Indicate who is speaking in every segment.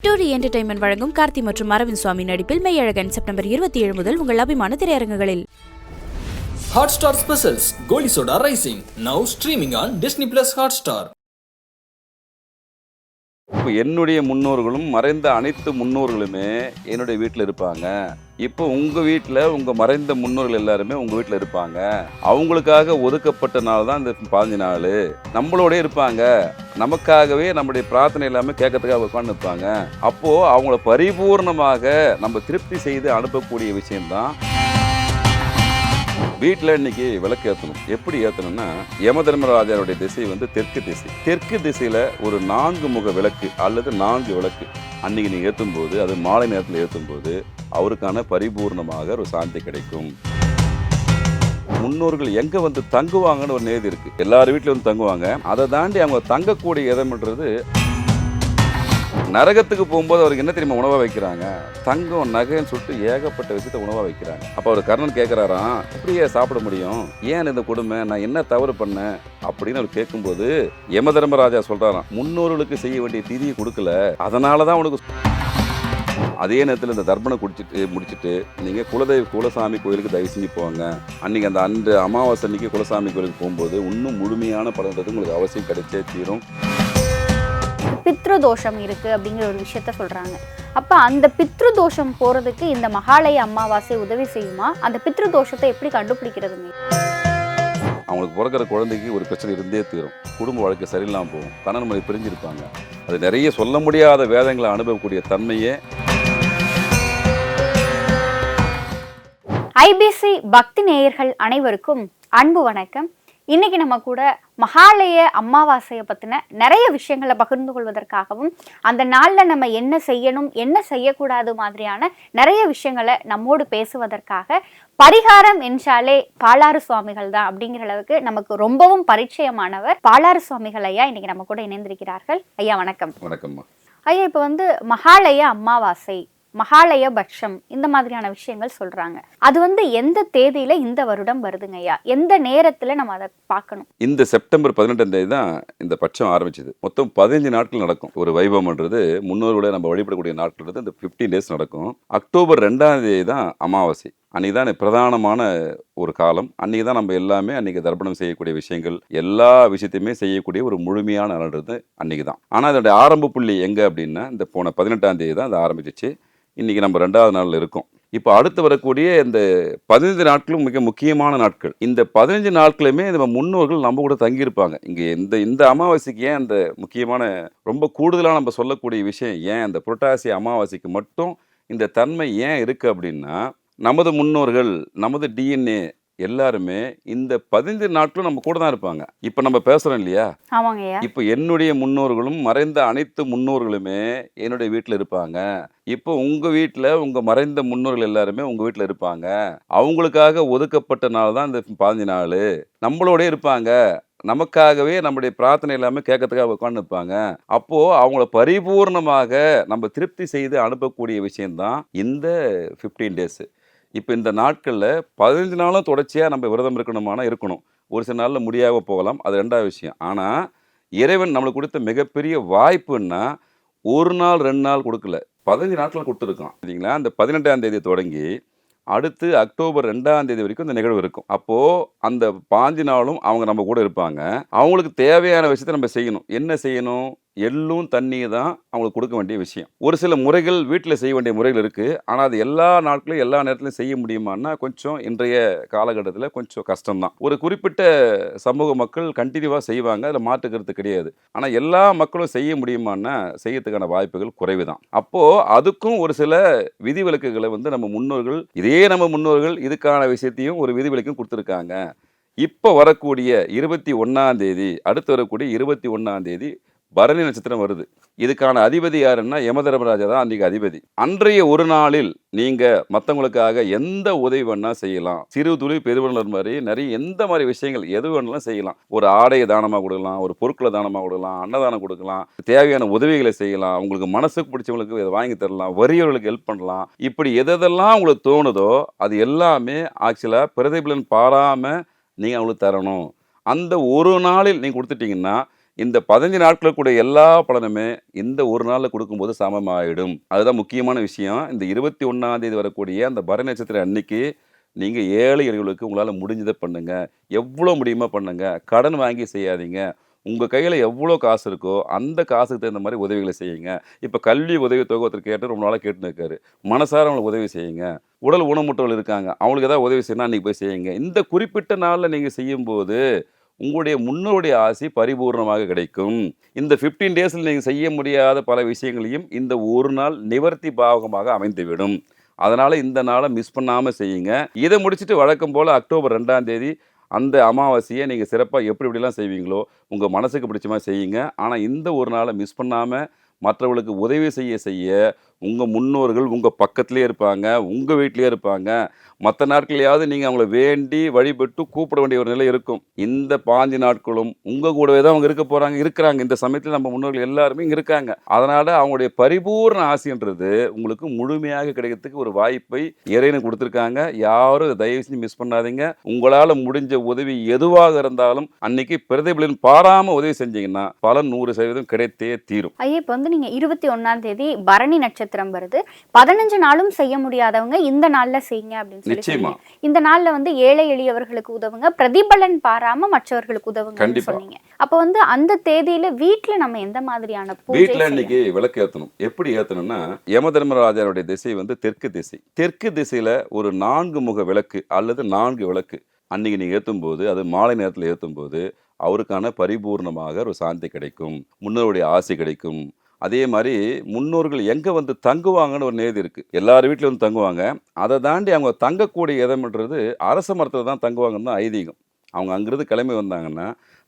Speaker 1: டூரி entertainment வழங்கும் கார்த்தி மற்றும் அரவிந்த் சுவாமி நடிப்பில் மெய்யழகன் செப்டம்பர் இருபத்தி ஏழு முதல் உங்கள் அபிமான திரையரங்குகளில்
Speaker 2: Hotstar Specials Goli Soda Rising now streaming on Disney Plus Hotstar.
Speaker 3: இப்போ என்னுடைய முன்னோர்களும் மறைந்த அனைத்து முன்னோர்களுமே என்னுடைய வீட்டில் இருப்பாங்க இப்போ உங்கள் வீட்டில் உங்கள் மறைந்த முன்னோர்கள் எல்லாருமே உங்கள் வீட்டில் இருப்பாங்க. அவங்களுக்காக ஒதுக்கப்பட்ட நாள் தான் இந்த பதினஞ்சு நாள். நம்மளோட இருப்பாங்க. நமக்காகவே நம்முடைய பிரார்த்தனை எல்லாமே கேட்கறதுக்காக உட்காந்து இருப்பாங்க. அப்போது அவங்கள பரிபூர்ணமாக நம்ம திருப்தி செய்து அனுப்பக்கூடிய விஷயம்தான் வீட்டில் இன்னைக்கு விளக்கு ஏற்றணும் எப்படி ஏற்றணும்னா யம தர்மராஜாவுடைய திசை வந்து தெற்கு திசை. தெற்கு திசையில் ஒரு நான்கு முக விளக்கு அல்லது நான்கு விளக்கு. அன்னைக்கு நீங்கள் ஏற்றும் போது அது மாலை நேரத்தில் ஏற்றும் போது அவருக்கான பரிபூர்ணமாக ஒரு சாந்தி கிடைக்கும். முன்னோர்கள் எங்க வந்து தங்குவாங்கன்னு ஒரு நேதி இருக்கு. எல்லார் வீட்டிலும் வந்து தங்குவாங்க. அதை தாண்டி அவங்க தங்கக்கூடிய இடம்ன்றது நரகத்துக்கு போகும்போது அவருக்கு என்ன தெரியுமா உணவாக வைக்கிறாங்க? தங்கம் நகைன்னு சொல்லிட்டு ஏகப்பட்ட விஷயத்த உணவாக வைக்கிறாங்க. அப்போ அவர் கர்ணன் கேட்குறாராம் எப்படியே சாப்பிட முடியும். ஏன் இந்த கொடுமை? நான் என்ன தவறு பண்ணேன்? அப்படின்னு அவர் கேட்கும்போது யம தர்மராஜா சொல்கிறாராம் முன்னோர்களுக்கு செய்ய வேண்டிய திதியை கொடுக்கல. அதனால தான் உனக்கு அதே நேரத்தில் இந்த தர்ப்பணம் குடிச்சிட்டு முடிச்சிட்டு நீங்கள் குலதெய்வ குலசாமி கோயிலுக்கு தயவு செஞ்சு போங்க. அன்னைக்கு அந்த அன்று அமாவாசை அன்னைக்கு குலசாமி கோயிலுக்கு போகும்போது இன்னும் முழுமையான பலன்றது உங்களுக்கு அவசியம் கிடைச்சே தீரும்.
Speaker 4: பித்ரு தோஷம் இருக்கு அப்படிங்கிற ஒரு விஷயத்த சொல்றாங்க. அப்ப அந்த பித்ரு தோஷம் போறதுக்கு இந்த மகாலய அமாவாசை உதவி செய்யுமா? அந்த பித்ரு தோஷத்தை எப்படி கண்டுபிடிக்கிறதுங்க?
Speaker 3: அவங்களுக்கு பிறக்கிற குழந்தைக்கு ஒரு பிரச்சனை இருந்தே தீரும். குடும்ப வாழ்க்கை சரியில்லாமல் போகும். கணவன் மனைவி பிரிஞ்சிருப்பாங்க. அது நிறைய சொல்ல முடியாத வேதங்களை அனுபவக்கூடிய தன்மையே
Speaker 4: ஐபிசி பக்தி நேயர்கள் அனைவருக்கும் அன்பு வணக்கம். இன்னைக்கு நம்ம கூட மகாலய அமாவாசையை பத்தின நிறைய விஷயங்களை பகிர்ந்து கொள்வதற்காகவும் அந்த நாள்ல நம்ம என்ன செய்யணும் என்ன செய்யக்கூடாது மாதிரியான நிறைய விஷயங்களை நம்மோடு பேசுவதற்காக பரிகாரம் என்றாலே பாலாறு சுவாமிகள் தான் அப்படிங்கிற அளவுக்கு நமக்கு ரொம்பவும் பரிச்சயமானவர் பாலாறு சுவாமிகள் ஐயா. இன்னைக்கு நம்ம கூட இணைந்திருக்கிறார்கள். ஐயா வணக்கம்.
Speaker 3: வணக்கம்மா.
Speaker 4: ஐயா இப்போ வந்து மகாலய அமாவாசை மகாலய பட்சம் இந்த மாதிரியான விஷயங்கள் சொல்றாங்க. அது வந்து எந்த தேதியில இந்த வருடம் வருதுங்க ஐயா? எந்த நேரத்துல நம்ம அதை பார்க்கணும்?
Speaker 3: இந்த செப்டம்பர் பதினெட்டாம் தேதி தான் இந்த பட்சம் ஆரம்பிச்சது. மொத்தம் பதினஞ்சு நாட்கள் நடக்கும். ஒரு வைபவம்ன்றது முன்னோர்களோட நம்ம வழிபடக்கூடிய நாட்கள்ன்றது இந்த ஃபிஃப்டீன் டேஸ் நடக்கும். அக்டோபர் ரெண்டாம் தேதி தான் அமாவாசை. அன்றைக்கி தான் பிரதானமான ஒரு காலம். அன்றைக்கி தான் நம்ம எல்லாமே அன்றைக்கி தர்ப்பணம் செய்யக்கூடிய விஷயங்கள் எல்லா விஷயத்தையுமே செய்யக்கூடிய ஒரு முழுமையான நாள்ன்றது அன்றைக்கி தான். ஆனால் அதோடைய ஆரம்ப புள்ளி எங்கே அப்படின்னா இந்த போன பதினெட்டாம் தேதி தான் அது ஆரம்பிச்சிச்சு. இன்றைக்கி நம்ம ரெண்டாவது நாளில் இருக்கோம். இப்போ அடுத்து வரக்கூடிய இந்த பதினைந்து நாட்களும் மிக முக்கியமான நாட்கள். இந்த பதினஞ்சு நாட்களுமே நம்ம முன்னோர்கள் நம்ம கூட தங்கியிருப்பாங்க. இங்கே இந்த இந்த அமாவாசைக்கு ஏன் அந்த முக்கியமான ரொம்ப கூடுதலாக நம்ம சொல்லக்கூடிய விஷயம் ஏன் இந்த புரட்டாசி அமாவாசைக்கு மட்டும் இந்த தன்மை ஏன் இருக்குது அப்படின்னா நமது முன்னோர்கள் நமது டிஎன்ஏ எல்லாருமே இந்த பதினைந்து நாட்களும் நம்ம கூட தான் இருப்பாங்க. இப்போ நம்ம பேசுகிறோம் இல்லையா?
Speaker 4: ஆமாங்க
Speaker 3: இப்போ என்னுடைய முன்னோர்களும் மறைந்த அனைத்து முன்னோர்களுமே என்னுடைய வீட்டில் இருப்பாங்க. இப்போ உங்கள் வீட்டில் உங்கள் மறைந்த முன்னோர்கள் எல்லாருமே உங்கள் வீட்டில் இருப்பாங்க. அவங்களுக்காக ஒதுக்கப்பட்ட நாள் தான் இந்த பதினஞ்சு நாள். நம்மளோட இருப்பாங்க. நமக்காகவே நம்முடைய பிரார்த்தனை எல்லாமே கேட்கறதுக்காக உட்காந்து இருப்பாங்க. அப்போது அவங்கள பரிபூர்ணமாக நம்ம திருப்தி செய்து அனுப்பக்கூடிய விஷயம்தான் இந்த ஃபிஃப்டீன் டேஸு இப்போ இந்த நாட்களில் பதினஞ்சு நாளும் தொடர்ச்சியாக நம்ம விரதம் இருக்கணுமானா இருக்கணும். ஒரு சில நாளில் முடியாம போகலாம். அது ரெண்டாவது விஷயம். ஆனால் இறைவன் நம்மளுக்கு கொடுத்த மிகப்பெரிய வாய்ப்புன்னா ஒரு நாள் ரெண்டு நாள் கொடுக்கல. பதினஞ்சு நாட்கள் கொடுத்துருக்கோம் சரிங்களா அந்த பதினெட்டாம் தேதி தொடங்கி அடுத்து அக்டோபர் ரெண்டாம் தேதி வரைக்கும் இந்த நிகழ்வு இருக்கும். அப்போது அந்த பாஞ்சு நாளும் அவங்க நம்ம கூட இருப்பாங்க. அவங்களுக்கு தேவையான விஷயத்தை நம்ம செய்யணும். என்ன செய்யணும்? எள்ளும் தண்ணியும் தான் அவங்களுக்கு கொடுக்க வேண்டிய விஷயம். ஒரு சில முறைகள் வீட்டில் செய்ய வேண்டிய முறைகள் இருக்குது ஆனால் அது எல்லா நாட்களும் எல்லா நேரத்துலையும் செய்ய முடியுமான்னா கொஞ்சம் இன்றைய காலகட்டத்தில் கொஞ்சம் கஷ்டம்தான். ஒரு குறிப்பிட்ட சமூக மக்கள் கண்டினியூவாக செய்வாங்க. அதில் மாற்றுக்கிறது கிடையாது. ஆனால் எல்லா மக்களும் செய்ய முடியுமான்னா செய்யறதுக்கான வாய்ப்புகள் குறைவு தான் அப்போது அதுக்கும் ஒரு சில விதிவிலக்குகளை வந்து நம்ம முன்னோர்கள் இதே நம்ம முன்னோர்கள் இதுக்கான விஷயத்தையும் ஒரு விதிவிலக்கும் கொடுத்துருக்காங்க. இப்போ வரக்கூடிய இருபத்தி ஒன்றாம் தேதி அடுத்து வரக்கூடிய இருபத்தி ஒன்றாம் தேதி பரணி நட்சத்திரம் வருது. இதுக்கான அதிபதி யாருன்னா யமதர்மராஜா தான் அன்றைக்கி அதிபதி. அன்றைய ஒரு நாளில் நீங்கள் மற்றவங்களுக்காக எந்த உதவி வேணால் செய்யலாம். சிறு துளி பெருவனர் மாதிரி நிறைய எந்த மாதிரி விஷயங்கள் எது வேணாலும் செய்யலாம். ஒரு ஆடையை தானமாக கொடுக்கலாம் ஒரு பொருட்களை தானமாக கொடுக்கலாம் அன்னதானம் கொடுக்கலாம் தேவையான உதவிகளை செய்யலாம் உங்களுக்கு மனசுக்கு பிடிச்சவங்களுக்கு இதை வாங்கி தரலாம் வறியவர்களுக்கு ஹெல்ப் பண்ணலாம். இப்படி எதெல்லாம் உங்களுக்கு தோணுதோ அது எல்லாமே ஆக்சுவலாக பிரதிபலன் பாராமல் நீங்கள் அவங்களுக்கு தரணும். அந்த ஒரு நாளில் நீங்கள் கொடுத்துட்டிங்கன்னா இந்த பதினஞ்சு நாட்களுக்குடைய எல்லா பலனுமே இந்த ஒரு நாளில் கொடுக்கும்போது சமமாயிடும். அதுதான் முக்கியமான விஷயம். இந்த இருபத்தி ஒன்றாம் தேதி வரக்கூடிய அந்த பர நட்சத்திர அன்னைக்கு நீங்கள் ஏழை எளியவர்களுக்கு உங்களால் முடிஞ்சதை பண்ணுங்கள் எவ்வளோ முடியுமோ பண்ணுங்கள் கடன் வாங்கி செய்யாதீங்க. உங்கள் கையில் எவ்வளோ காசு இருக்கோ அந்த காசுக்கு தகுந்த மாதிரி உதவிகளை செய்யுங்க. இப்போ கல்வி உதவி தொகை ஒருத்தர் கேட்டு ரொம்ப நாளாக கேட்டுன்னு இருக்காரு. மனசார அவங்களுக்கு உதவி செய்யுங்க. உடல் ஊனமுற்றவர்கள் இருக்காங்க. அவங்களுக்கு ஏதாவது உதவி செய்யணும் அன்றைக்கி போய் செய்யுங்க. இந்த குறிப்பிட்ட நாளில் நீங்கள் செய்யும்போது உங்களுடைய முன்னோருடைய ஆசி பரிபூர்ணமாக கிடைக்கும். இந்த 15 டேஸில் நீங்கள் செய்ய முடியாத பல விஷயங்களையும் இந்த ஒரு நாள் நிவர்த்தி பாவகமாக அமைந்துவிடும். அதனால் இந்த நாளை மிஸ் பண்ணாமல் செய்யுங்க. இதை முடிச்சுட்டு வழக்கம் போல் அக்டோபர் ரெண்டாம் தேதி அந்த அமாவாசையை நீங்கள் சிறப்பாக எப்படி எப்படிலாம் செய்வீங்களோ உங்கள் மனசுக்கு பிடிச்ச மாதிரி செய்யுங்க. ஆனால் இந்த ஒரு நாளை மிஸ் பண்ணாமல் மற்றவர்களுக்கு உதவி செய்ய செய்ய உங்கள் முன்னோர்கள் உங்கள் பக்கத்துலேயே இருப்பாங்க உங்கள் வீட்லேயே இருப்பாங்க. மற்ற நாட்களையாவது நீங்கள் அவங்கள வேண்டி வழிபட்டு கூப்பிட வேண்டிய ஒரு நிலை இருக்கும். இந்த பாஞ்சு நாட்களும் உங்கள் கூடவே தான் அவங்க இருக்க போகிறாங்க இருக்கிறாங்க. இந்த சமயத்தில் நம்ம முன்னோர்கள் எல்லாருமே இங்கே இருக்காங்க. அதனால் அவங்களுடைய பரிபூர்ண ஆசைன்றது உங்களுக்கு முழுமையாக கிடைக்கிறதுக்கு ஒரு வாய்ப்பை இறைவன் கொடுத்துருக்காங்க. யாரும் தயவு செஞ்சு மிஸ் பண்ணாதீங்க. உங்களால் முடிஞ்ச உதவி எதுவாக இருந்தாலும் அன்னைக்கு பிரதிபலன் பாராமல் உதவி செஞ்சீங்கன்னா பல நூறு சதவீதம் கிடைத்தே தீரும்.
Speaker 4: ஐயா இப்போ வந்து நீங்கள் இருபத்தி ஒன்றாம் தேதி பரணி நட்சத்திரம் வருது. பதினஞ்சு நாளும் செய்ய முடியாதவங்க இந்த நாள்ல செய்யுங்க அப்படின்னு சொல்லி. இந்த நாள்ல வந்து ஏழை எளியவர்களுக்கு உதவுங்க. பிரதிபலன் பாராம மற்றவர்களுக்கு உதவுங்க. சொன்னீங்க. அப்ப வந்து அந்த தேதியில வீட்ல நம்ம எந்த மாதிரியான
Speaker 3: வீட்டில்? இன்னைக்கு விளக்கு ஏற்றணும் எப்படி ஏற்றணும்னா யம தர்மராஜாவுடைய திசை வந்து தெற்கு திசை. தெற்கு திசையில் ஒரு நான்கு முக விளக்கு அல்லது நான்கு விளக்கு அன்னைக்கு நீங்கள் ஏற்றும் போது அது மாலை நேரத்தில் ஏற்றும் போது அவருக்கான பரிபூர்ணமாக ஒரு சாந்தி கிடைக்கும். முன்னோருடைய ஆசை கிடைக்கும். அதே மாதிரி முன்னோர்கள் எங்கே வந்து தங்குவாங்கன்னு ஒரு நேதி இருக்குது எல்லார் வீட்லையும் வந்து தங்குவாங்க. அதை தாண்டி அவங்க தங்கக்கூடிய இடம்ன்றது அரச மரத்தில் தான் தங்குவாங்கன்னு தான் ஐதீகம். அவங்க அங்கேருந்து கிளம்பி வந்தாங்கன்னா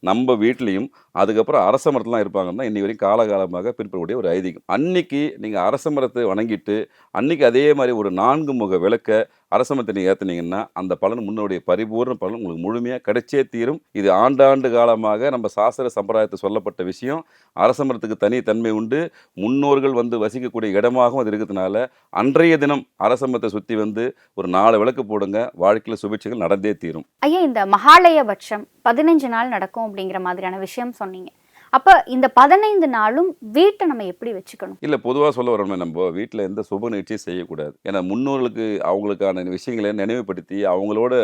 Speaker 3: நம்ம வீட்லேயும் அதுக்கப்புறம் அரச மரத்தில் தான் இருப்பாங்கன்னா இன்னி வரைக்கும் காலகாலமாக பின்பற்றக்கூடிய ஒரு ஐதீகம். அன்னைக்கு நீங்கள் அரச மரத்தை வணங்கிட்டு அன்னைக்கு அதே மாதிரி ஒரு நான்கு முக விளக்க அரச மரத்தை நீங்கள் ஏற்றுனீங்கன்னா அந்த பலன் முன்னோடைய பரிபூர்ண பலன் உங்களுக்கு முழுமையாக கிடைச்சே தீரும். இது ஆண்டாண்டு காலமாக நம்ம சாஸ்திர சம்பிரதாயத்தை சொல்லப்பட்ட விஷயம். அரச மரத்துக்கு தனி தன்மை உண்டு. முன்னோர்கள் வந்து வசிக்கக்கூடிய இடமாகவும் அது இருக்கிறதுனால அன்றைய தினம் அரச மரத்தை சுற்றி வந்து ஒரு நாலு விளக்கு போடுங்க. வாழ்க்கையில் சுபிட்சைகள் நடந்தே தீரும்.
Speaker 4: ஐயா இந்த மகாலயபட்சம் பதினஞ்சு நாள் நடக்கும் அப்படிங்கிற மாதிரியான விஷயம் சொன்னீங்க. அப்ப இந்த பதினைந்து நாளும் வீட்டை நம்ம எப்படி வச்சுக்கணும்?
Speaker 3: இல்லை பொதுவாக சொல்ல வரோமே நம்ம வீட்டில் எந்த சுப நிகழ்ச்சியும் செய்யக்கூடாது. ஏன்னா முன்னோர்களுக்கு அவங்களுக்கான விஷயங்களை நினைவுபடுத்தி அவங்களோட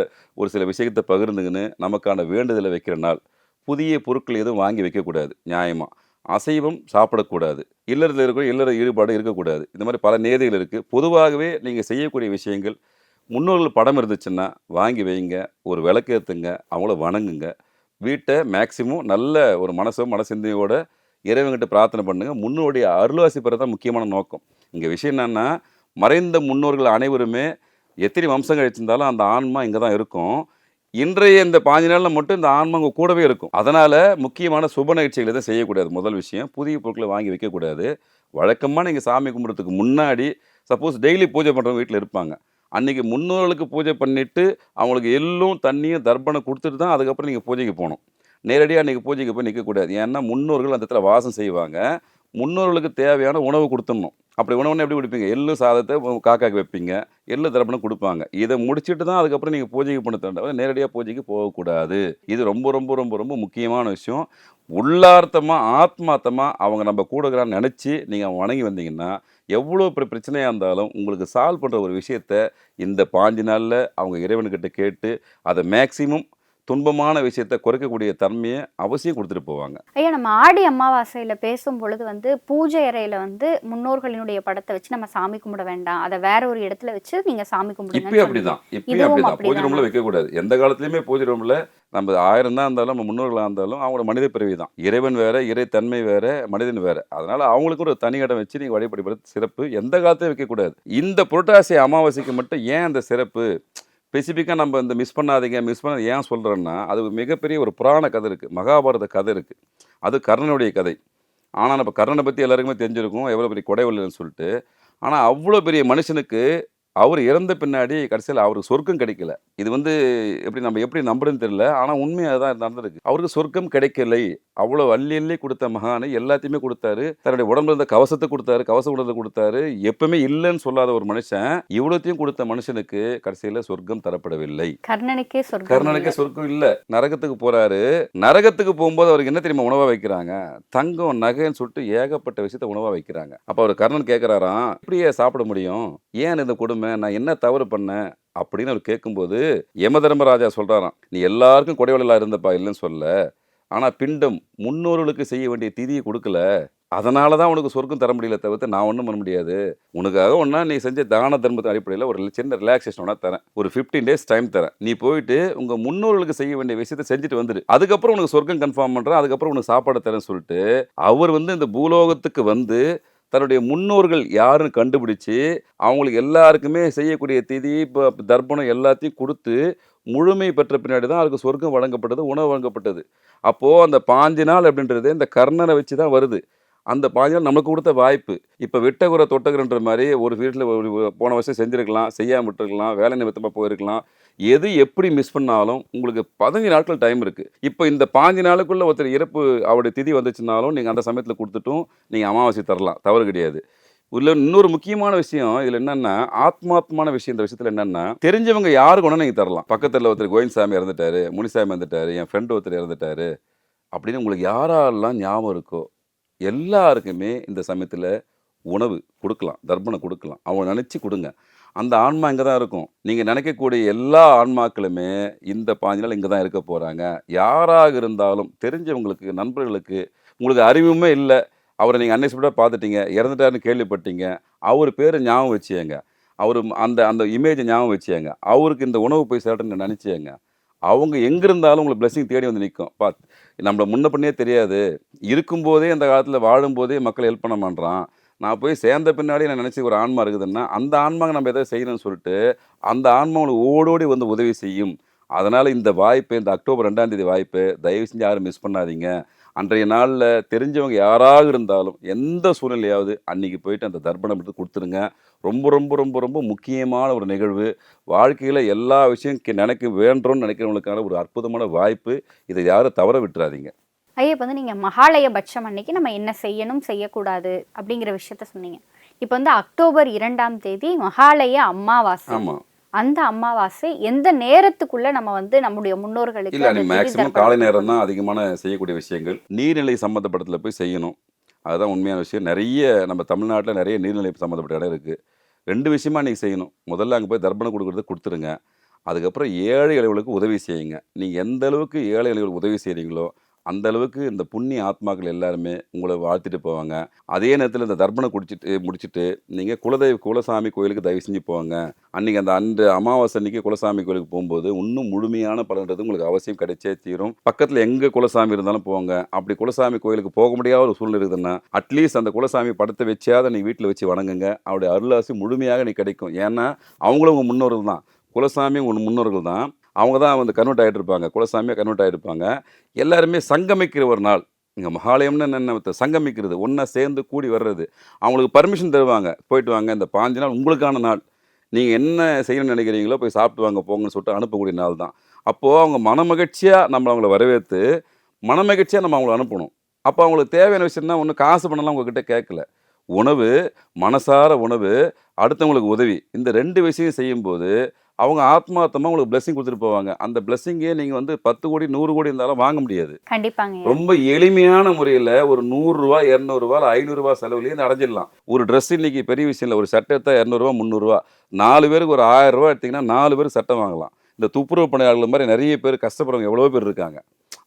Speaker 3: ஒரு சில விஷயத்தை பகிர்ந்துக்கின்னு நமக்கான வேண்டுதலை வைக்கிற நாள். புதிய பொருட்கள் எதுவும் வாங்கி வைக்கக்கூடாது நியாயமாக அசைவம் சாப்பிடக்கூடாது. இல்லறத்தில் இருக்கிற இல்லற ஈடுபாடு இருக்கக்கூடாது. இந்த மாதிரி பல நேதைகள் இருக்குது பொதுவாகவே நீங்கள் செய்யக்கூடிய விஷயங்கள் முன்னோர்கள் படம் இருந்துச்சுன்னா வாங்கி வைங்க ஒரு விளக்கேற்றுங்க அவங்கள வணங்குங்க. வீட்டை மேக்சிமம் நல்ல ஒரு மனசோ மனசிந்தையோட இறைவங்கிட்ட பிரார்த்தனை பண்ணுங்க. முன்னோடைய அருள்வாசி பெற தான் முக்கியமான நோக்கம். இங்கே விஷயம் என்னென்னா மறைந்த முன்னோர்கள் அனைவருமே எத்தனை வம்சம் கழிச்சிருந்தாலும் அந்த ஆன்மா இங்கே தான் இருக்கும். இன்றைய இந்த பாஞ்சு நாளில் மட்டும் இந்த ஆன்மா உங்க கூடவே இருக்கும். அதனால் முக்கியமான சுப நிகழ்ச்சிகளை தான் செய்யக்கூடாது. முதல் விஷயம் புதிய பொருட்களை வாங்கி வைக்கக்கூடாது. வழக்கமாக நீங்கள் சாமி கும்பிட்றதுக்கு முன்னாடி சப்போஸ் டெய்லி பூஜை பண்ணுறவங்க வீட்டில் இருப்பாங்க. அன்றைக்கி முன்னோர்களுக்கு பூஜை பண்ணிவிட்டு அவங்களுக்கு எள்ளும் தண்ணியும் தர்ப்பணம் கொடுத்துட்டு தான் அதுக்கப்புறம் நீங்கள் பூஜைக்கு போகணும். நேரடியாக அன்றைக்கி பூஜைக்கு போய் நிற்கக்கூடாது ஏன்னா முன்னோர்கள் அந்த இடத்துல வாசம் செய்வாங்க. முன்னோர்களுக்கு தேவையான உணவு கொடுத்துடணும். அப்படி உணவுன்னு எப்படி கொடுப்பீங்க? எள்ளு சாதத்தை காக்காக்கு வைப்பீங்க. எள்ளு தரப்புன்னு கொடுப்பாங்க. இதை முடிச்சுட்டு தான் அதுக்கப்புறம் நீங்கள் பூஜைக்கு பண்ண தவிர நேரடியாக பூஜைக்கு போகக்கூடாது. இது ரொம்ப ரொம்ப ரொம்ப ரொம்ப முக்கியமான விஷயம். உள்ளார்த்தமாக ஆத்மார்த்தமாக அவங்க நம்ம கூட இருக்கிறான்னு நினச்சி நீங்கள் வணங்கி வந்தீங்கன்னா எவ்வளோ பெரிய பிரச்சனையாக இருந்தாலும் உங்களுக்கு சால்வ் பண்ணுற ஒரு விஷயத்த இந்த பாஞ்சு நாளில் அவங்க இறைவனுக்கிட்ட கேட்டு அதை மேக்சிமம் துன்பமான விஷயத்தை குறைக்கக்கூடிய தன்மையை அவசியம் கொடுத்துட்டு போவாங்க.
Speaker 4: ஐயா நம்ம ஆடி அமாவாசையில பேசும் பொழுது வந்து பூஜை அறையில வந்து முன்னோர்களினுடைய படத்தை வச்சு நம்ம சாமி கும்பிட வேண்டாம். அதை வேற ஒரு இடத்துல வச்சு நீங்க சாமி கும்பிடுங்க
Speaker 3: இப்பயும் அப்படிதான். இப்பயும் அப்படிதான். பூஜை? ரூம்ல வைக்கக்கூடாது. எந்த காலத்துலயுமே பூஜை ரூம்ல நம்ம ஆயிரம் தான் இருந்தாலும் நம்ம முன்னோர்களாக இருந்தாலும் அவங்களோட மனித பிறவி தான். இறைவன் வேறு இறை தன்மை வேறு மனிதன் வேறு. அதனால் அவங்களுக்கும் ஒரு தனி இடம் வச்சு நீங்க வழிபடுவது சிறப்பு. எந்த காலத்தையும் வைக்கக்கூடாது இந்த புரட்டாசி அமாவாசைக்கு மட்டும் ஏன் அந்த சிறப்பு? ஸ்பெசிஃபிக்காக நம்ம இந்த மிஸ் பண்ணாதீங்க மிஸ் பண்ண ஏன் சொல்கிறேன்னா அது மிகப்பெரிய ஒரு புராண கதை இருக்குது மகாபாரத கதை இருக்குது அது கர்ணனுடைய கதை. ஆனால் நம்ம கர்ணனை பற்றி எல்லாருக்குமே தெரிஞ்சிருக்கும். எவ்வளோ பெரிய கொடைவல்லன்னு சொல்லிட்டு. ஆனால் அவ்வளோ பெரிய மனுஷனுக்கு அவர் இறந்த பின்னாடி கடைசியில் அவருக்கு சொர்க்கம் கிடைக்கல. இது வந்து எப்படி நம்ம எப்படி நம்புறதுன்னு தெரியல. ஆனால் உண்மையாக தான் நடந்திருக்கு. அவருக்கு சொர்க்கம் கிடைக்கலை. அவ்வளோ அள்ளி அள்ளி கொடுத்த மகானை எல்லாத்தையுமே கொடுத்தாரு. தன்னுடைய உடம்புல இருந்த கவசத்தை கொடுத்தாரு. கவச உடலை கொடுத்தாரு. எப்பவுமே இல்லைன்னு சொல்லாத ஒரு மனுஷன் இவ்வளோத்தையும் கொடுத்த மனுஷனுக்கு கடைசியில் சொர்க்கம் தரப்படவில்லை.
Speaker 4: கர்ணனுக்கே சொர்க்கம்
Speaker 3: கர்ணனுக்கே. சொர்க்கம் இல்ல. நரகத்துக்கு போறாரு. நரகத்துக்கு போகும்போது அவருக்கு என்ன தெரியுமா உணவா வைக்கிறாங்க? தங்கம் நகைன்னு சொல்லிட்டு ஏகப்பட்ட விஷயத்த உணவா வைக்கிறாங்க. அப்ப அவர் கர்ணன் கேக்குறாராம் இப்படியே சாப்பிட முடியும்? ஏன் இந்த கொடுமை? நான் என்ன தவறு பண்ணேன் அப்படின்னு அவர் கேட்கும்போது யம தர்மராஜா நீ எல்லாருக்கும் கொடைவளலா இருந்தப்பா இல்லைன்னு சொல்ல. ஆனால் பிண்டம் முன்னோர்களுக்கு செய்ய வேண்டிய திதியை கொடுக்கல. அதனால தான் உனக்கு சொர்க்கம் தர முடியல தவிர்த்து நான் ஒன்றும் பண்ண முடியாது. உனக்காக ஒன்றா நீ செஞ்ச தான தர்மத்தின் அடிப்படையில் ஒரு சின்ன ரிலாக்ஸேஷன் தரேன். ஒரு ஃபிஃப்டீன் டேஸ் டைம் தரேன். நீ போயிட்டு உங்கள் முன்னோர்களுக்கு செய்ய வேண்டிய விஷயத்தை செஞ்சுட்டு வந்துடு அதுக்கப்புறம் உனக்கு சொர்க்கம் கன்ஃபார்ம் பண்ணுறேன் அதுக்கப்புறம் உனக்கு சாப்பாடு தரேன்னு சொல்லிட்டு அவர் வந்து இந்த பூலோகத்துக்கு வந்து தன்னுடைய முன்னோர்கள் யாருன்னு கண்டுபிடிச்சு அவங்களுக்கு எல்லாருக்குமே செய்யக்கூடிய திதி இப்போ தர்ப்பணம் எல்லாத்தையும் கொடுத்து முழுமை பெற்ற பின்னாடி தான் அவருக்கு சொர்க்கம் வழங்கப்பட்டது உணவு வழங்கப்பட்டது. அப்போது அந்த பாஞ்சு நாள் அப்படின்றது இந்த கர்ணனை வச்சு தான் வருது. அந்த பாஞ்சு நாள் நமக்கு கொடுத்த வாய்ப்பு. இப்போ விட்டகுறை தொட்டகுறன்ற மாதிரி ஒரு வீட்டில் போன வருஷம் செஞ்சுருக்கலாம் செய்யாமல் விட்டுருக்கலாம் வேலை நிமித்தமாக போயிருக்கலாம். எது எப்படி மிஸ் பண்ணாலும் உங்களுக்கு பதினஞ்சு நாட்கள் டைம் இருக்குது இப்போ இந்த பாஞ்சு நாளுக்குள்ளே ஒருத்தர் இறப்பு அவருடைய திதி வந்துச்சுனாலும் நீங்கள் அந்த சமயத்தில் கொடுத்துட்டும் நீங்கள் அமாவாசை தரலாம். தவறு கிடையாது. உள்ள இன்னொரு முக்கியமான விஷயம் இதில் என்னென்னா ஆத்மாத்மான விஷயம் இந்த விஷயத்தில் என்னென்னா தெரிஞ்சவங்க யாரு வேணா நீங்கள் தரலாம்? பக்கத்தில் ஒருத்தர் கோவிந்தசாமி இறந்துட்டாரு முனிசாமி இறந்துட்டாரு என் ஃப்ரெண்டு ஒருத்தர் இறந்துட்டாரு. அப்படின்னு உங்களுக்கு யாரெல்லாம் ஞாபகம் இருக்கோ எல்லாருக்குமே இந்த சமயத்தில் உணவு கொடுக்கலாம் தர்ப்பணம் கொடுக்கலாம். அவங்க நினச்சி கொடுங்க. அந்த ஆன்மா இங்கே தான் இருக்கும். நீங்கள் நினைக்கக்கூடிய எல்லா ஆன்மாக்களுமே இந்த பாஞ்சு நாள் இங்கே தான் இருக்க போகிறாங்க யாராக இருந்தாலும் தெரிஞ்சவங்களுக்கு நண்பர்களுக்கு உங்களுக்கு அறிவுமே இல்லை. அவரை நீங்கள் அன்எக்ஸ்பெக்டாக பார்த்துட்டீங்க இறந்துட்டாருன்னு கேள்விப்பட்டீங்க. அவர் பேரை ஞாபகம் வச்சுங்க அவர் அந்த அந்த இமேஜை ஞாபகம் வச்சுங்க அவருக்கு இந்த உணவு போய் சேரட்டுன்னு நினச்சிங்க அவங்க எங்கே இருந்தாலும் உங்களுக்கு blessing தேடி வந்து நிற்கும் பா நம்மளை முன்ன பண்ணியே தெரியாது. இருக்கும்போதே அந்த காலத்தில் வாழும்போதே மக்கள் ஹெல்ப் பண்ண மாட்றான். நான் போய் சேர்ந்த பின்னாடி நான் நினச்சி ஒரு ஆன்மா இருக்குதுன்னா அந்த ஆன்மாங்க நம்ம எதாவது செய்யணும்னு சொல்லிட்டு அந்த ஆன்மா உங்களுக்கு ஓடோடி வந்து உதவி செய்யும். அதனால் இந்த வாய்ப்பு இந்த அக்டோபர் ரெண்டாம் தேதி வாய்ப்பு தயவு செஞ்சு யாரும் மிஸ் பண்ணாதீங்க. அன்றைய நாளில் தெரிஞ்சவங்க யாராக இருந்தாலும் எந்த சூழ்நிலையாவது அன்னைக்கு போயிட்டு அந்த தர்ப்பணம் எடுத்து கொடுத்துருங்க. ரொம்ப ரொம்ப ரொம்ப ரொம்ப முக்கியமான ஒரு நிகழ்வு. வாழ்க்கையில் எல்லா விஷயம் நினைக்க வேண்டும்னு நினைக்கிறவங்களுக்கான ஒரு அற்புதமான வாய்ப்பு. இதை யாரும் தவற விட்டுறாதீங்க.
Speaker 4: ஐயா இப்போ வந்து நீங்க மகாலய பட்சம் அன்னைக்கு நம்ம என்ன செய்யணும் செய்யக்கூடாது அப்படிங்கிற விஷயத்த சொன்னீங்க. இப்போ வந்து அக்டோபர் இரண்டாம் தேதி மகாலய அமாவாசை
Speaker 3: ஆமாம்
Speaker 4: அந்த அமாவாசை எந்த நேரத்துக்குள்ள நம்ம வந்து நம்முடைய முன்னோர்களுக்கு
Speaker 3: இல்லை மேக்ஸிமம் காலை நேரம் தான் அதிகமான செய்யக்கூடிய விஷயங்கள். நீர்நிலை சம்மந்தப்பட்டதில் போய் செய்யணும். அதுதான் உண்மையான விஷயம். நிறைய நம்ம தமிழ்நாட்டில் நிறைய நீர்நிலை சம்மந்தப்பட்ட இடம் இருக்குது ரெண்டு விஷயமா நீங்கள் செய்யணும். முதல்ல அங்கே போய் தர்ப்பணம் கொடுக்குறது கொடுத்துருங்க. அதுக்கப்புறம் ஏழை எளியவர்களுக்கு உதவி செய்யுங்க. நீங்கள் எந்த அளவுக்கு ஏழை எளியவர்களுக்கு உதவி செய்கிறீங்களோ அந்த அளவுக்கு இந்த புண்ணிய ஆத்மாக்கள் எல்லாருமே உங்களை வாழ்த்திட்டு போவாங்க. அதே நேரத்தில் இந்த தர்ப்பணம் குடிச்சிட்டு முடிச்சுட்டு நீங்கள் குலதெய்வ குலசாமி கோயிலுக்கு தயவு செஞ்சு போவாங்க அன்றைக்கி அந்த அன்று அமாவாசை அன்னைக்கு குலசாமி கோயிலுக்கு போகும்போது இன்னும் முழுமையான பலன்றது உங்களுக்கு அவசியம் கிடைச்சே தீரும். பக்கத்தில் எங்கே குலசாமி இருந்தாலும் போவாங்க அப்படி குலசாமி கோயிலுக்கு போக முடியாத ஒரு சூழ்நிலை இருக்குதுன்னா அட்லீஸ்ட் அந்த குலசாமி படத்தை வச்சாத நீ வீட்டில் வச்சு வணங்குங்க. அவருடைய அருளாசி முழுமையாக நீ கிடைக்கும். ஏன்னா அவங்களும் உங்கள் முன்னோர்கள் தான். குலசாமி உங்கள் முன்னோர்கள் தான். அவங்க தான் வந்து கன்வெர்ட் ஆகிட்டு இருப்பாங்க குலசாமியாக கன்வெர்ட் ஆகிருப்பாங்க எல்லாருமே சங்கமிக்கிற ஒரு நாள். இங்கே மகாலயம்னு என்ன சங்கமிக்கிறது. ஒன்றா சேர்ந்து கூடி வர்றது. அவங்களுக்கு பர்மிஷன் தருவாங்க. போயிட்டு வாங்க இந்த பாஞ்சு நாள் உங்களுக்கான நாள். நீங்கள் என்ன செய்யணும்னு நினைக்கிறீங்களோ போய் சாப்பிட்டு வாங்க போங்கன்னு சொல்லிட்டு அனுப்பக்கூடிய நாள் தான். அப்போது அவங்க மனமகிழ்ச்சியாக நம்ம அவங்கள வரவேற்று மனமகிழ்ச்சியாக நம்ம அவங்கள அனுப்பணும். அப்போ அவங்களுக்கு தேவையான விஷயம்னா ஒன்றும் காசு பண்ணலாம் உங்ககிட்ட கேட்கல. உணவு மனசார உணவு அடுத்தவங்களுக்கு உதவி. இந்த ரெண்டு விஷயம் செய்யும்போது அவங்க ஆத்மார்த்தமாக உங்களுக்கு blessing கொடுத்துட்டு போவாங்க. அந்த பிளெஸ்ஸிங்கே நீங்கள் வந்து பத்து கோடி நூறு கோடி இருந்தாலும் வாங்க முடியாது.
Speaker 4: கண்டிப்பாங்க.
Speaker 3: ரொம்ப எளிமையான முறையில் ஒரு நூறுரூவா இரநூறுவா ஐநூறுரூவா செலவுலேயே அடைஞ்சிடலாம். ஒரு ட்ரெஸ் இன்னைக்கு பெரிய விஷயம் இல்லை. ஒரு சட்டை எடுத்தால் இரநூறுவா முந்நூறுரூவா நாலு பேருக்கு ஒரு ஆயிரம் ரூபாய் எடுத்தீங்கன்னா நாலு பேர் சட்டை வாங்கலாம். இந்த துப்புரவு பணியாளர்கள் மாதிரி நிறைய பேர் கஷ்டப்படுறவங்க எவ்வளோ பேர் இருக்காங்க.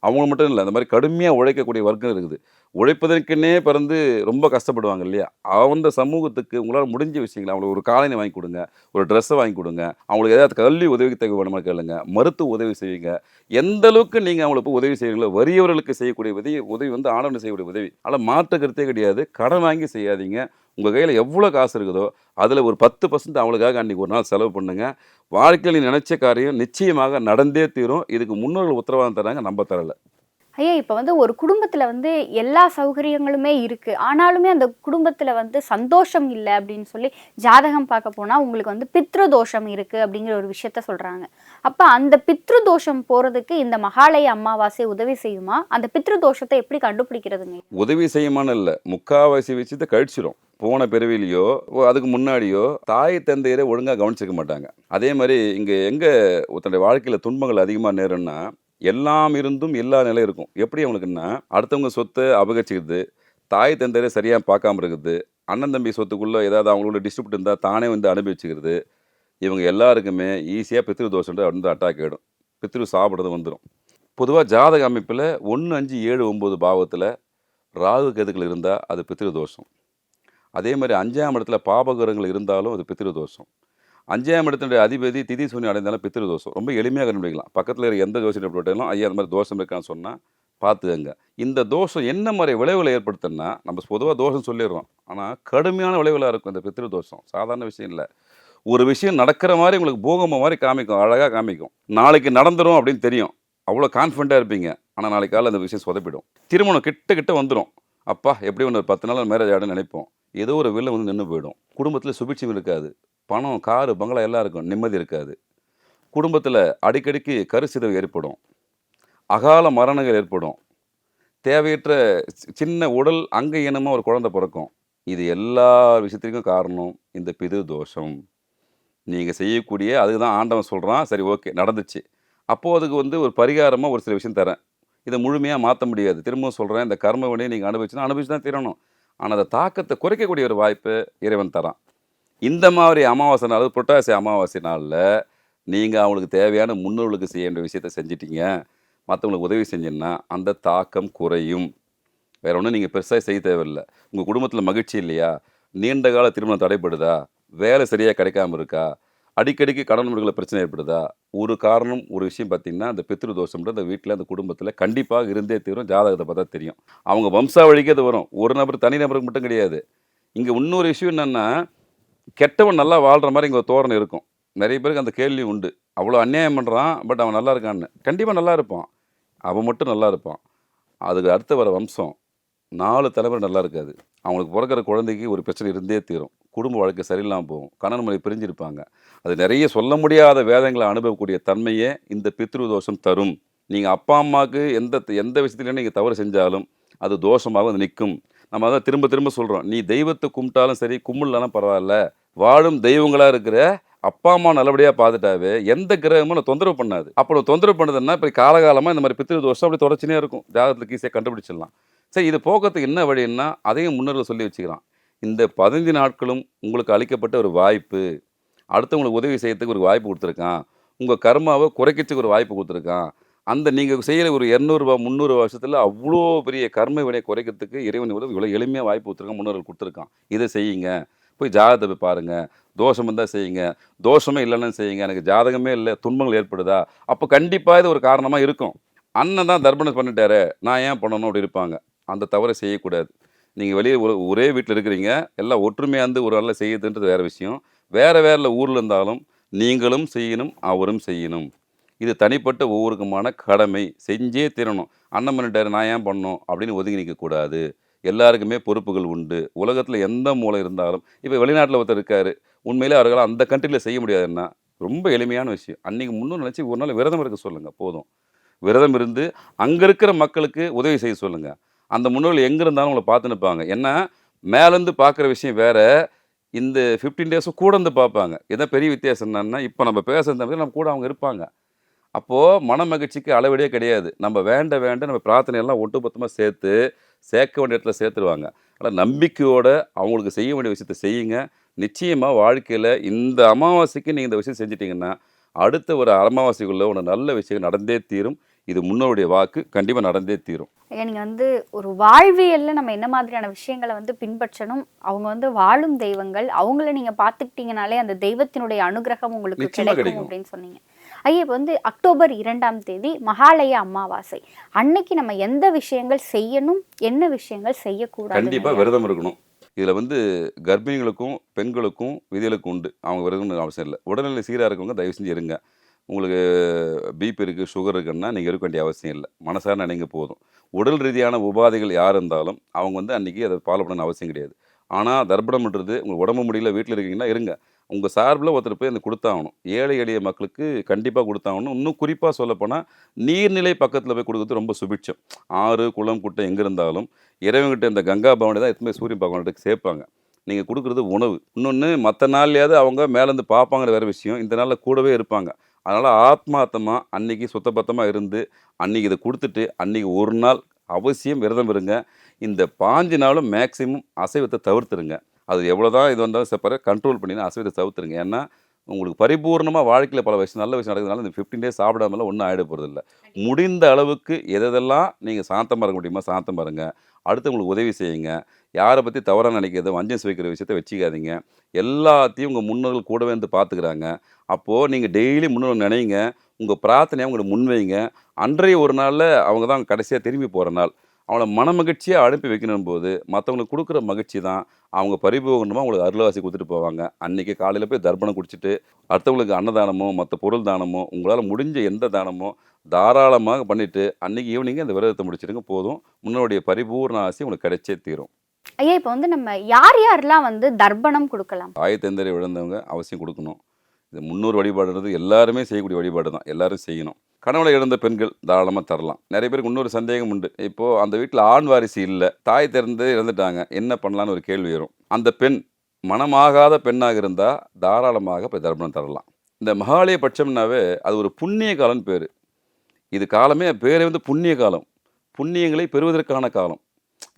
Speaker 3: அவங்க மட்டும் இல்லை அந்த மாதிரி கடுமையாக உழைக்கக்கூடிய வர்க்கம் இருக்குது. உழைப்பதற்குன்னே பிறந்து ரொம்ப கஷ்டப்படுவாங்க இல்லையா? அந்த சமூகத்துக்கு உங்களால் முடிஞ்ச விஷயங்களை அவங்களுக்கு ஒரு காலனி வாங்கி கொடுங்க ஒரு ட்ரெஸ்ஸை வாங்கி கொடுங்க அவங்களுக்கு ஏதாவது கல்வி உதவி தேவை வேணுமா கேளுங்க மருத்துவ உதவி செய்யுங்க எந்த அளவுக்கு நீங்கள் அவங்களுக்கு உதவி செய்கிறீங்களோ வறியவர்களுக்கு செய்யக்கூடிய உதவி உதவி வந்து ஆடவனுக்கு செய்யக்கூடிய உதவி. ஆனால் மாற்று கருத்தே கிடையாது. கடன் வாங்கி செய்யாதீங்க. உங்கள் கையில் எவ்வளோ காசு இருக்குதோ அதில் ஒரு பத்து பர்சன்ட் அவங்களுக்காக அன்றைக்கி ஒரு நாள் செலவு பண்ணுங்க. வாழ்க்கையில் நினைச்ச காரியம் நிச்சயமாக நடந்தே தீரும். இதுக்கு முன்னோர்கள் உத்தரவாதம் தராங்க நம்ப தரல.
Speaker 4: ஐயா இப்போ வந்து ஒரு குடும்பத்துல வந்து எல்லா சௌகரியங்களுமே இருக்கு. ஆனாலுமே அந்த குடும்பத்துல வந்து சந்தோஷம் இல்லை அப்படின்னு சொல்லி ஜாதகம் பார்க்க போனா உங்களுக்கு வந்து பித்ரு தோஷம் இருக்கு அப்படிங்கிற ஒரு விஷயத்த சொல்றாங்க. அப்ப அந்த பித்ரு தோஷம் போறதுக்கு இந்த மகாலய அமாவாசை உதவி செய்யுமா? அந்த பித்ரு தோஷத்தை எப்படி கண்டுபிடிக்கிறதுங்க?
Speaker 3: உதவி செய்யுமான்னு இல்லை. முக்காவாசி விஷயத்தை கழிச்சிடும் போன பிறவிலையோ ஓ, அதுக்கு முன்னாடியோ தாய் தந்தையரை ஒழுங்காக கவனிச்சிக்க மாட்டாங்க. அதே மாதிரி இங்கே எங்கே ஒருத்தனுடைய வாழ்க்கையில் துன்பங்கள் அதிகமாக நேரும்னா எல்லாம் இருந்தும் எல்லா நிலையும் இருக்கும். எப்படி அவனுக்குன்னா அடுத்தவங்க சொத்தை அபகரிச்சிக்கிறது தாய் தந்தையரை சரியாக பார்க்காம இருக்குது அண்ணன் தம்பி சொத்துக்குள்ளே ஏதாவது அவங்களோட டிஸ்ட்ரிபியூட் இருந்தால் தானே வந்து அனுபவிச்சுக்கிறது இவங்க எல்லாருக்குமே ஈஸியாக பித்ரு தோஷம் வந்து அட்டாக் ஆகிடும் பித்ரு சாப்பிட்றது வந்துடும் பொதுவாக ஜாதக அமைப்பில் ஒன்று அஞ்சு ஏழு ஒம்பது பாவத்தில் ராகு கேதுக்கள் இருந்தால் அது பித்ரு தோஷம். அதே மாதிரி அஞ்சாம் இடத்துல பாபகரங்கள் இருந்தாலும் அது பித்திருதோஷம் அஞ்சாம் இடத்தினுடைய அதிபதி திதி சூன்யம் அடைந்தாலும் பித்திருதோஷம் ரொம்ப எளிமையாக கண்டுபிடிக்கலாம். பக்கத்தில் இருக்க எந்த ஜோசியம் போட்டாலும் ஐயா அந்த மாதிரி தோஷம் இருக்கான்னு சொன்னால் பார்த்துக்கங்க இந்த தோஷம் என்ன மாதிரி விளைவுகளை ஏற்படுத்துன்னா நம்ம பொதுவாக தோஷம் சொல்லிடுறோம். ஆனால் கடுமையான விளைவுகளாக இருக்கும் இந்த பித்திரு தோஷம் சாதாரண விஷயம் இல்லை. ஒரு விஷயம் நடக்கிற மாதிரி உங்களுக்கு பூகம்பம் மாதிரி காமிக்கும் அழகாக காமிக்கும். நாளைக்கு நடந்துடும் அப்படின்னு தெரியும். அவ்வளோ கான்ஃபிடண்ட்டாக இருப்பீங்க. ஆனால் நாளைக்கு காலையில் அந்த விஷயம் சொதப்பிடும். திருமணம் கிட்ட கிட்ட வந்துடும் அப்பா எப்படி ஒன்று ஒரு பத்து நாள் மேரேஜ் ஆகிடும்னு நினைப்போம். ஏதோ ஒரு வெளில வந்து நின்று போயிடும். குடும்பத்தில் சுபிட்சம் இருக்காது. பணம் காரு பங்களா எல்லாம் இருக்கும். நிம்மதி இருக்காது. குடும்பத்தில் அடிக்கடிக்கு கருசிதவு ஏற்படும். அகால மரணங்கள் ஏற்படும். தேவையற்ற சின்ன உடல் அங்க இனமாக ஒரு குழந்தை பிறக்கும். இது எல்லா விஷயத்துக்கும் காரணம் இந்த பிது தோஷம். நீங்கள் செய்யக்கூடிய அதுக்கு தான் ஆண்டவன் சொல்கிறான் சரி ஓகே நடந்துச்சு. அப்போது அதுக்கு வந்து ஒரு பரிகாரமாக ஒரு சில விஷயம் தரேன். இதை முழுமையாக மாற்ற முடியாது. திரும்பவும் சொல்கிறேன் இந்த கர்ம வினையை நீங்கள் அனுபவிச்சுன்னா அனுபவிச்சு தான் தீரணும். ஆனால் அந்த தாக்கத்தை குறைக்கக்கூடிய ஒரு வாய்ப்பு இறைவன் தரான். இந்த மாதிரி அமாவாசை நாள் புரட்டாசி அமாவாசை நாளில் நீங்கள் அவங்களுக்கு தேவையான முன்னோர்களுக்கு செய்ய வேண்டிய விஷயத்தை செஞ்சிட்டீங்க. மற்றவங்களுக்கு உதவி செஞ்சீங்கன்னா அந்த தாக்கம் குறையும். வேற ஒன்றும் நீங்கள் பெருசாக செய்ய தேவையில்லை. உங்கள் குடும்பத்தில் மகிழ்ச்சி இல்லையா? நீண்ட கால திருமணம் தடைப்படுதா வேலை சரியாக கிடைக்காம இருக்கா? அடிக்கடிக்கு கடன் முறைகளில் பிரச்சனை ஏற்படுதா? ஒரு காரணம் ஒரு விஷயம் பார்த்தீங்கன்னா அந்த பித்ரு தோஷம்ன்ற அந்த வீட்டில் அந்த குடும்பத்தில் கண்டிப்பாக இருந்தே தீரும். ஜாதகத்தை பார்த்தா தெரியும். அவங்க வம்சாவழிக்கு அது வரும். ஒரு நபர் தனி நபருக்கு மட்டும் கிடையாது. இங்கே இன்னொரு விஷயம் என்னென்னா கெட்டவன் நல்லா வாழ்கிற மாதிரி இங்கே ஒரு தோரணை இருக்கும். நிறைய பேருக்கு அந்த கேள்வி உண்டு. அவ்வளோ அநியாயம் பண்ணுறான் பட் அவன் நல்லா இருக்கான்னு. கண்டிப்பாக நல்லா இருப்பான். அவன் மட்டும் நல்லா இருப்பான். அதுக்கு அடுத்து வர வம்சம். நாலு தலைவர் நல்லா இருக்காது. அவங்களுக்கு பிறக்கிற குழந்தைக்கு ஒரு பிரச்சனை இருந்தே தீரும். குடும்ப வாழ்க்கை சரியில்லாமல் போகும். கணவன் மனைவி பிரிஞ்சிருப்பாங்க. அது நிறைய சொல்ல முடியாத வேதங்களை அனுபவக்கூடிய தன்மையே இந்த பித்ரு தோஷம் தரும். நீங்கள் அப்பா அம்மாவுக்கு எந்த எந்த விஷயத்துலையும் நீங்கள் தவறு செஞ்சாலும் அது தோஷமாக வந்து நிற்கும். நம்ம அதான் திரும்ப திரும்ப சொல்கிறோம் நீ தெய்வத்தை கும்பிட்டாலும் சரி கும்பிடலாம் பரவாயில்ல. வாழும் தெய்வங்களாக இருக்கிற அப்பா அம்மா நல்லபடியாக பார்த்துட்டாவே எந்த கிரகமும் நான் தொந்தரவு பண்ணாது. அப்போ தொந்தரவு பண்ணதுன்னா இப்போ காலகாலமாக இந்த மாதிரி பித்திரு தோஷம் அப்படி தொடர்ச்சினே இருக்கும். ஜாதகத்தில் ஈஸியாக கண்டுபிடிச்சிடலாம். சரி இது போக்கத்துக்கு என்ன வழின்னா அதையும் முன்னோர்கள் சொல்லி வச்சுக்கிறான். இந்த பதினஞ்சு நாட்களும் உங்களுக்கு அளிக்கப்பட்ட ஒரு வாய்ப்பு. அடுத்தவங்களுக்கு உதவி செய்யறதுக்கு ஒரு வாய்ப்பு கொடுத்துருக்கான். உங்கள் கர்மாவை குறைக்கிறதுக்கு ஒரு வாய்ப்பு கொடுத்துருக்கான். அந்த நீங்கள் செய்கிற ஒரு இரநூறுபா முந்நூறு வருஷத்தில் அவ்வளோ பெரிய கர்ம வினை குறைக்கிறதுக்கு இறைவன் இவ்வளோ இவ்வளோ எளிமையாக வாய்ப்பு கொடுத்துருக்கான் முன்னோர்கள் கொடுத்துருக்கான். இதை செய்யுங்க. போய் ஜாதகத்தை போய் பாருங்கள் தோஷம் இருந்தால் செய்யுங்க. தோஷமே இல்லைன்னு செய்யுங்க. எனக்கு ஜாதகமே இல்லை. துன்பங்கள் ஏற்படுதா? அப்போ கண்டிப்பாக இது ஒரு காரணமாக இருக்கும். அண்ணன் தான் தர்ப்பணம் பண்ணிட்டாரு. நான் ஏன் பண்ணணும்? அப்படி இருப்பாங்க. அந்த தவறை செய்யக்கூடாது. நீங்கள் வெளியே ஒரே வீட்டில் இருக்கிறீங்க எல்லாம் ஒற்றுமையாக இருந்து ஒரு நாளில் செய்யுதுன்றது வேறு விஷயம். வேறு வேறு ஊரில் இருந்தாலும் நீங்களும் செய்யணும் அவரும் செய்யணும். இது தனிப்பட்ட ஒவ்வொருக்குமான கடமை செஞ்சே தீரணும். அண்ணன் நான் ஏன் பண்ணணும்? அப்படின்னு ஒதுங்கி நிற்கக்கூடாது எல்லாருக்குமே பொறுப்புகள் உண்டு. உலகத்தில் எந்த மூலம் இருந்தாலும் இப்போ வெளிநாட்டில் ஒருத்தர் இருக்கார் உண்மையிலே அவர்களால் அந்த கண்ட்ரியில் செய்ய முடியாதுன்னா ரொம்ப எளிமையான விஷயம். அன்றைக்கி முன்னூறு நினச்சி ஒரு நாள் விரதம் இருக்க சொல்லுங்கள் போதும். விரதம் இருந்து அங்கே இருக்கிற மக்களுக்கு உதவி செய்ய சொல்லுங்கள் அந்த முன்னோர்கள் எங்கே இருந்தாலும் உங்களை பார்த்து நிற்பாங்க ஏன்னா மேலேருந்து பார்க்குற விஷயம் வேற இந்த ஃபிஃப்டீன் டேஸும் கூட இருந்து பார்ப்பாங்க. இதான் பெரிய வித்தியாசம் என்னன்னா இப்போ நம்ம பேசுறது நம்ம கூட அவங்க இருப்பாங்க. அப்போது மன மகிழ்ச்சிக்கு அளவிடே கிடையாது. நம்ம வேண்ட வேண்ட நம்ம பிரார்த்தனையெல்லாம் ஒட்டுமொத்தமாக சேர்த்து சேர்க்க வேண்டிய இடத்துல சேர்த்துருவாங்க. ஆனால் நம்பிக்கையோடு அவங்களுக்கு செய்ய வேண்டிய விஷயத்த செய்யுங்க. நிச்சயமாக வாழ்க்கையில் இந்த அமாவாசைக்கு நீங்கள் இந்த விஷயம் செஞ்சிட்டிங்கன்னா அடுத்த ஒரு அமாவாசைக்குள்ளே ஒன்று நல்ல விஷயம் நடந்தே தீரும். இது முன்னோருடைய வாக்கு. கண்டிப்பாக நடந்தே தீரும்.
Speaker 4: ஐயா நீங்க வந்து ஒரு வாழ்வியல்ல நம்ம என்ன மாதிரியான விஷயங்களை வந்து பின்பற்றணும்? அவங்க வந்து வாழும் தெய்வங்கள். அவங்கள நீங்க பாத்துக்கிட்டீங்கனாலே அந்த தெய்வத்தினுடைய அனுகிரகம் உங்களுக்கு கிடைக்கும். அப்படின்னு சொன்னீங்க. ஐயா இப்போ வந்து அக்டோபர் இரண்டாம் தேதி மகாலய அமாவாசை. அன்னைக்கு நம்ம எந்த விஷயங்கள் செய்யணும்? என்ன விஷயங்கள் செய்யக்கூடாது
Speaker 3: கண்டிப்பாக விரதம் இருக்கணும். இதில் வந்து கர்ப்பிணிகளுக்கும் பெண்களுக்கும் விதிகளுக்கும் உண்டு. அவங்க விரதம் அவசியம் இல்லை. உடல்நிலை சீராக இருக்கவங்க தயவு செஞ்சு இருங்க. உங்களுக்கு பிபி இருக்குது சுகர் இருக்குன்னா நீங்கள் இருக்க வேண்டிய அவசியம் இல்லை. மனசார நினைங்க போதும். உடல் ரீதியான உபாதைகள் யார் இருந்தாலும் அவங்க வந்து அன்றைக்கி அதை ஃபாலோ பண்ணணும் அவசியம் கிடையாது. ஆனால் தர்ப்பணம்ன்றது உங்களுக்கு உடம்பு முடியல வீட்டில் இருக்கீங்கன்னா இருங்க. உங்கள் சார்பில் ஒருத்தர் போய் அந்த கொடுத்தாகணும். ஏழை எளிய மக்களுக்கு கண்டிப்பாக கொடுத்தாகணும். இன்னும் குறிப்பாக சொல்லப்போனால் நீர்நிலை பக்கத்தில் போய் கொடுக்குறது ரொம்ப சுபிட்சம். ஆறு குளம் குட்டை எங்கே இருந்தாலும் இறைவங்கிட்ட இந்த கங்கா பவனி தான் எத்தனை சூரியன் பகவான்கிட்ட சேர்ப்பாங்க. நீங்கள் கொடுக்குறது உணவு. இன்னொன்று மற்ற நாள்லையாவது அவங்க மேலேருந்து பார்ப்பாங்கிற வேறு விஷயம். இந்த நாளில் கூடவே இருப்பாங்க. அதனால் ஆத்மார்த்தமாக அன்னைக்கு சுத்தபத்தமாக இருந்து அன்னைக்கு இதை கொடுத்துட்டு அன்னைக்கு ஒரு நாள் அவசியம் விரதம் இருங்க. இந்த பாஞ்சு நாளும் மேக்ஸிமம் அசைவத்தை தவிர்த்துருங்க. அது எவ்வளோ தான் இது வந்தாலும் செப்பர கண்ட்ரோல் பண்ணி அசைவத்தை தவிர்த்துருங்க. ஏன்னா உங்களுக்கு பரிபூர்ணமாக வாழ்க்கையில் பல விஷயம் நல்ல விஷயம் நடக்கிறதுனால இந்த ஃபிஃப்டீன் டேஸ் சாப்பிடாமலாம் ஒன்றும் ஆகிட போகிறதில்ல முடிந்த அளவுக்கு எதெல்லாம் நீங்கள் சாந்தமாக இருக்க முடியுமோ சாந்தமாக இருங்க. அடுத்தவங்களுக்கு உதவி செய்யுங்க. யாரை பற்றி தவறாக நினைக்கிறது வஞ்சம் சுவைக்கிற விஷயத்த வச்சுக்காதீங்க. எல்லாத்தையும் உங்கள் முன்னோர்கள் கூடவே இருந்து பார்த்துக்கிறாங்க. அப்போது நீங்கள் டெய்லி முன்னோர்கள் நினைங்க. உங்கள் பிரார்த்தனையை அவங்களை முன்வைங்க. அன்றைய ஒரு நாளில் அவங்க தான் கடைசியாக திரும்பி போகிற நாள். அவங்கள மன மகிழ்ச்சியாக அனுப்பி வைக்கணும் போது மற்றவங்களுக்கு கொடுக்குற மகிழ்ச்சி தான் அவங்க பரிபூர்ணமாக உங்களுக்கு அருள்வாசி கொடுத்துட்டு போவாங்க. அன்றைக்கி காலையில் போய் தர்ப்பணம் குடிச்சிட்டு அடுத்தவங்களுக்கு அன்னதானமோ மற்ற பொருள் தானமோ உங்களால் முடிஞ்ச எந்த தானமோ தாராளமாக பண்ணிவிட்டு அன்றைக்கி ஈவினிங்கே அந்த விரதத்தை முடிச்சிடுங்க. போதும். முன்னோடைய பரிபூர்ண ஆசி உங்களுக்கு கிடைச்சே தீரும்.
Speaker 4: ஐயா இப்போ வந்து நம்ம யார் யாரெல்லாம் வந்து தர்ப்பணம் கொடுக்கலாம்?
Speaker 3: ஆயத்தந்தரை விழுந்தவங்க அவசியம் கொடுக்கணும். இது முன்னோர் வழிபாடுன்றது எல்லாருமே செய்யக்கூடிய வழிபாடு தான். எல்லாரும் செய்யணும். கணவனை இழந்த பெண்கள் தாராளமாக தரலாம். நிறைய பேருக்கு இன்னொரு சந்தேகம் உண்டு. இப்போது அந்த வீட்டில் ஆண் வாரிசு இல்லை தாய் திறந்து இறந்துட்டாங்க. என்ன பண்ணலான்னு ஒரு கேள்வி வரும். அந்த பெண் மனமாகாத பெண்ணாக இருந்தால் தாராளமாக இப்போ தர்ப்பணம் தரலாம். இந்த மகாலய பட்சம்னாவே அது ஒரு புண்ணிய காலம்னு பேர். இது காலமே பேரே வந்து புண்ணிய காலம். புண்ணியங்களை பெறுவதற்கான காலம்.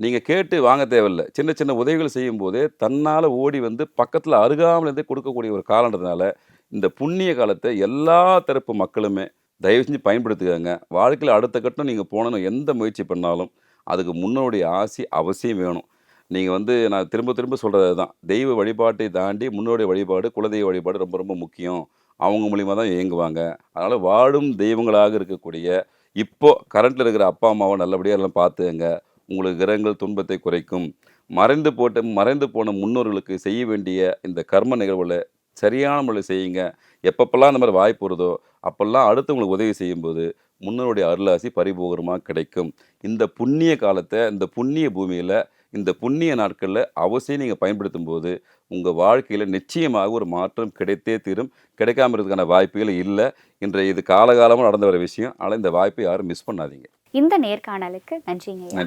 Speaker 3: நீங்கள் கேட்டு வாங்க தேவையில்லை. சின்ன சின்ன உதவிகள் செய்யும்போதே தன்னால் ஓடி வந்து பக்கத்தில் அருகாமலேருந்தே கொடுக்கக்கூடிய ஒரு காலன்றதுனால இந்த புண்ணிய காலத்தை எல்லா தரப்பு மக்களுமே தயவு செஞ்சு பயன்படுத்துக்காங்க. வாழ்க்கையில் அடுத்த கட்டம் நீங்கள் போனணும் எந்த முயற்சி பண்ணாலும் அதுக்கு முன்னோடைய ஆசி அவசியம் வேணும். நீங்கள் வந்து நான் திரும்ப திரும்ப சொல்கிறது தான் தெய்வ வழிபாட்டை தாண்டி முன்னோடைய வழிபாடு குலதெய்வ வழிபாடு ரொம்ப ரொம்ப முக்கியம். அவங்க மூலிமா தான் இயங்குவாங்க. அதனால் வாழும் தெய்வங்களாக இருக்கக்கூடிய இப்போது கரண்ட்டில் இருக்கிற அப்பா அம்மாவை நல்லபடியாக எல்லாம் பார்த்துங்க உங்களுக்கு கிரகங்கள் துன்பத்தை குறைக்கும். மறைந்து போட்ட மறைந்து போன முன்னோர்களுக்கு செய்ய வேண்டிய இந்த கர்ம நிகழ்வில் சரியான முறையில் செய்யுங்க. எப்பப்பெல்லாம் இந்த மாதிரி வாய்ப்பு வருதோ அப்போல்லாம் அடுத்தவங்களுக்கு உதவி செய்யும்போது முன்னோருடைய அருளாசி பரிபூகரமாக கிடைக்கும். இந்த புண்ணிய காலத்தை இந்த புண்ணிய பூமியில் இந்த புண்ணிய நாட்களில் அவசியம் நீங்கள் பயன்படுத்தும் போது உங்கள் வாழ்க்கையில் நிச்சயமாக ஒரு மாற்றம் கிடைத்தே தீரும். கிடைக்காம இருக்கிறதுக்கான வாய்ப்புகள் இல்லை. இன்றைய இது காலகாலமாக நடந்து வர விஷயம். ஆனால் இந்த வாய்ப்பை யாரும் மிஸ் பண்ணாதீங்க.
Speaker 4: இந்த நேர்காணலுக்கு நன்றிங்க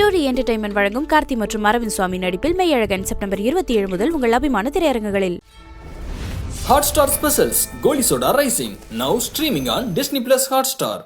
Speaker 1: டூரி என்டர்டைன்மெண்ட் வழங்கும் கார்த்தி மற்றும் அரவிந்த் சுவாமி நடிப்பில் மெய்யழகன் செப்டம்பர் இருபத்தி ஏழு முதல் உங்கள் அபிமான திரையரங்குகளில்.
Speaker 2: Hotstar Specials Goli Soda Rising. Now streaming on Disney Plus Hotstar.